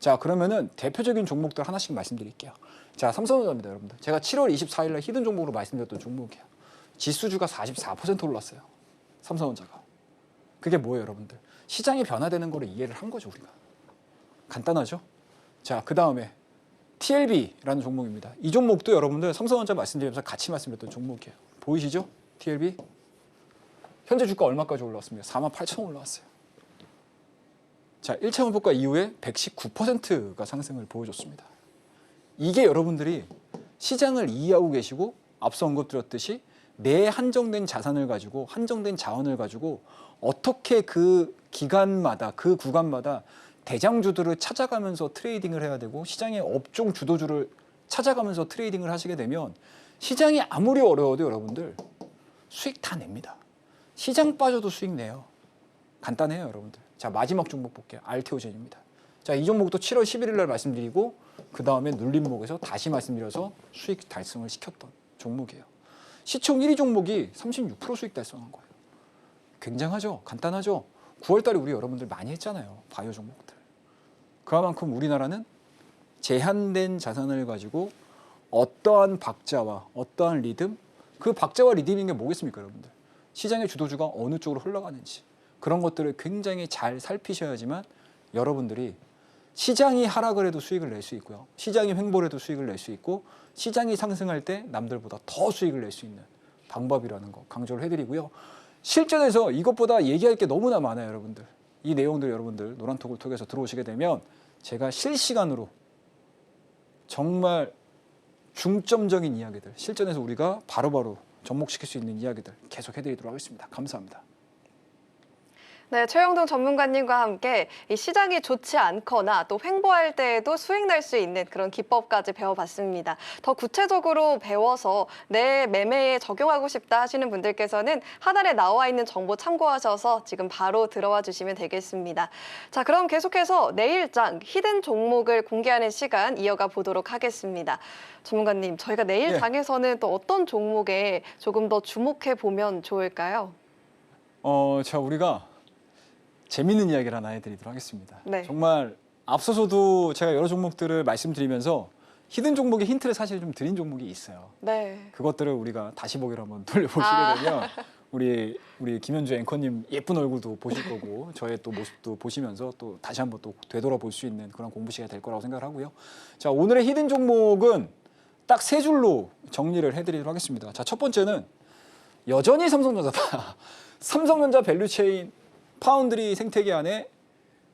자 그러면은 대표적인 종목들 하나씩 말씀드릴게요. 자 삼성전자입니다, 여러분들. 제가 7월 24일 날 히든 종목으로 말씀드렸던 종목이에요. 지수주가 44% 올랐어요. 삼성전자가. 그게 뭐예요, 여러분들? 시장이 변화되는 거를 이해를 한 거죠, 우리가. 간단하죠? 자, 그 다음에 TLB라는 종목입니다. 이 종목도 여러분들 삼성전자 말씀드리면서 같이 말씀드렸던 종목이에요. 보이시죠? TLB? 현재 주가 얼마까지 올라왔습니까? 4만 8천 원 올라왔어요. 자, 1차 원폭과 이후에 119%가 상승을 보여줬습니다. 이게 여러분들이 시장을 이해하고 계시고 앞서 언급드렸듯이 내 한정된 자산을 가지고 한정된 자원을 가지고 어떻게 그 기간마다 그 구간마다 대장주들을 찾아가면서 트레이딩을 해야 되고 시장의 업종 주도주를 찾아가면서 트레이딩을 하시게 되면 시장이 아무리 어려워도 여러분들 수익 다 냅니다. 시장 빠져도 수익 내요. 간단해요, 여러분들. 자, 마지막 종목 볼게요. 알테오젠입니다. 자, 이 종목도 7월 11일 날 말씀드리고 그 다음에 눌림목에서 다시 말씀드려서 수익 달성을 시켰던 종목이에요. 시총 1위 종목이 36% 수익 달성한 거예요. 굉장하죠? 간단하죠? 9월 달에 우리 여러분들 많이 했잖아요. 바이오 종목들. 그만큼 우리나라는 제한된 자산을 가지고 어떠한 박자와 어떠한 리듬, 그 박자와 리듬인 게 뭐겠습니까, 여러분들? 시장의 주도주가 어느 쪽으로 흘러가는지 그런 것들을 굉장히 잘 살피셔야지만 여러분들이 시장이 하락을 해도 수익을 낼 수 있고요. 시장이 횡보를 해도 수익을 낼 수 있고 시장이 상승할 때 남들보다 더 수익을 낼 수 있는 방법이라는 거 강조를 해드리고요. 실전에서 이것보다 얘기할 게 너무나 많아요, 여러분들. 이 내용들 여러분들 노란톡을 통해서 들어오시게 되면 제가 실시간으로 정말 중점적인 이야기들 실전에서 우리가 바로바로 접목시킬 수 있는 이야기들 계속 해드리도록 하겠습니다. 감사합니다. 네, 최영동 전문가님과 함께 이 시장이 좋지 않거나 또 횡보할 때에도 수익 낼수 있는 그런 기법까지 배워봤습니다. 더 구체적으로 배워서 내 매매에 적용하고 싶다 하시는 분들께서는 하단에 나와 있는 정보 참고하셔서 지금 바로 들어와 주시면 되겠습니다. 자, 그럼 계속해서 내일장 히든 종목을 공개하는 시간 이어가 보도록 하겠습니다. 전문가님, 저희가 내일 예. 장에서는 또 어떤 종목에 조금 더 주목해 보면 좋을까요? 어, 자 우리가 재밌는 이야기를 하나 해드리도록 하겠습니다. 네. 정말 앞서서도 제가 여러 종목들을 말씀드리면서 히든 종목의 힌트를 사실 좀 드린 종목이 있어요. 네. 그것들을 우리가 다시 보기로 한번 돌려보시게 아. 되면 우리 우리 김현주 앵커님 예쁜 얼굴도 보실 거고 저의 또 모습도 보시면서 또 다시 한번 또 되돌아볼 수 있는 그런 공부 시간이 될 거라고 생각을 하고요. 자 오늘의 히든 종목은 딱 세 줄로 정리를 해드리도록 하겠습니다. 자 첫 번째는 여전히 삼성전자다. 삼성전자 밸류체인 파운드리 생태계 안에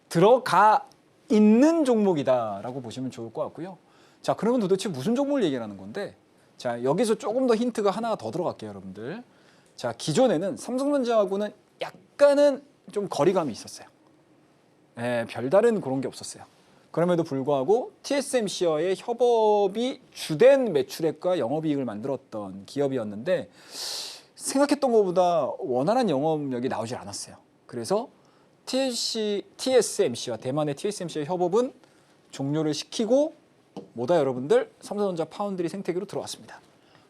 들어가 있는 종목이다라고 보시면 좋을 것 같고요. 자, 그러면 도대체 무슨 종목을 얘기하는 건데? 자, 여기서 조금 더 힌트가 하나가 더 들어갈게요, 여러분들. 자, 기존에는 삼성전자하고는 약간은 좀 거리감이 있었어요. 예, 별다른 그런 게 없었어요. 그럼에도 불구하고 TSMC와의 협업이 주된 매출액과 영업이익을 만들었던 기업이었는데 생각했던 것보다 원활한 영업력이 나오질 않았어요. 그래서 TSC, TSMC와 대만의 TSMC의 협업은 종료를 시키고 뭐다 여러분들 삼성전자 파운드리 생태계로 들어왔습니다.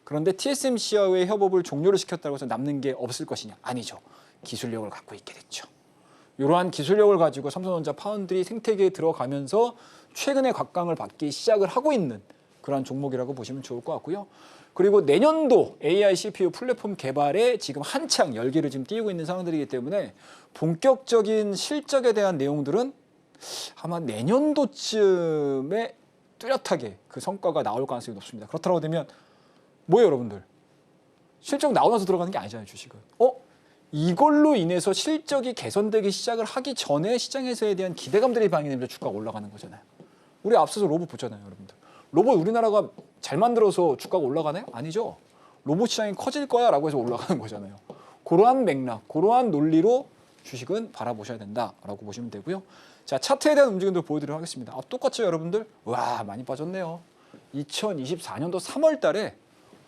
그런데 TSMC와의 협업을 종료를 시켰다고 해서 남는 게 없을 것이냐? 아니죠. 기술력을 갖고 있게 됐죠. 이러한 기술력을 가지고 삼성전자 파운드리 생태계에 들어가면서 최근에 각광을 받기 시작을 하고 있는 그러한 종목이라고 보시면 좋을 것 같고요. 그리고 내년도 AI CPU 플랫폼 개발에 지금 한창 열기를 지금 띄우고 있는 상황들이기 때문에 본격적인 실적에 대한 내용들은 아마 내년도쯤에 뚜렷하게 그 성과가 나올 가능성이 높습니다. 그렇다고 되면 뭐예요, 여러분들? 실적 나오고 나서 들어가는 게 아니잖아요, 주식은. 어? 이걸로 인해서 실적이 개선되기 시작을 하기 전에 시장에서에 대한 기대감들이 반영되면서 주가가 올라가는 거잖아요. 우리 앞서서 로봇 보잖아요, 여러분들. 로봇 우리나라가 잘 만들어서 주가가 올라가나요? 아니죠. 로봇 시장이 커질 거야 라고 해서 올라가는 거잖아요. 그러한 맥락, 그러한 논리로 주식은 바라보셔야 된다라고 보시면 되고요. 자, 차트에 대한 움직임도 보여드리도록 하겠습니다. 아, 똑같죠, 여러분들? 와, 많이 빠졌네요. 2024년도 3월 달에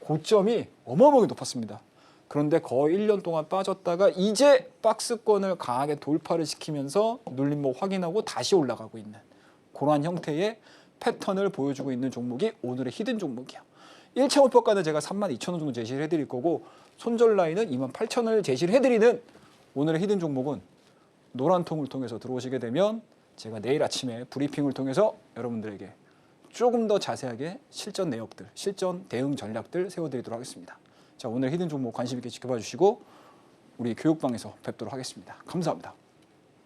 고점이 어마어마하게 높았습니다. 그런데 거의 1년 동안 빠졌다가 이제 박스권을 강하게 돌파를 시키면서 눌림목 확인하고 다시 올라가고 있는 그러한 형태의 패턴을 보여주고 있는 종목이 오늘의 히든 종목이야. 1차 목표가는 제가 32,000원 정도 제시를 해드릴 거고 손절 라인은 28,000원을 제시를 해드리는 오늘의 히든 종목은 노란 통을 통해서 들어오시게 되면 제가 내일 아침에 브리핑을 통해서 여러분들에게 조금 더 자세하게 실전 내역들, 실전 대응 전략들 세워드리도록 하겠습니다. 자 오늘 히든 종목 관심 있게 지켜봐 주시고 우리 교육방에서 뵙도록 하겠습니다. 감사합니다.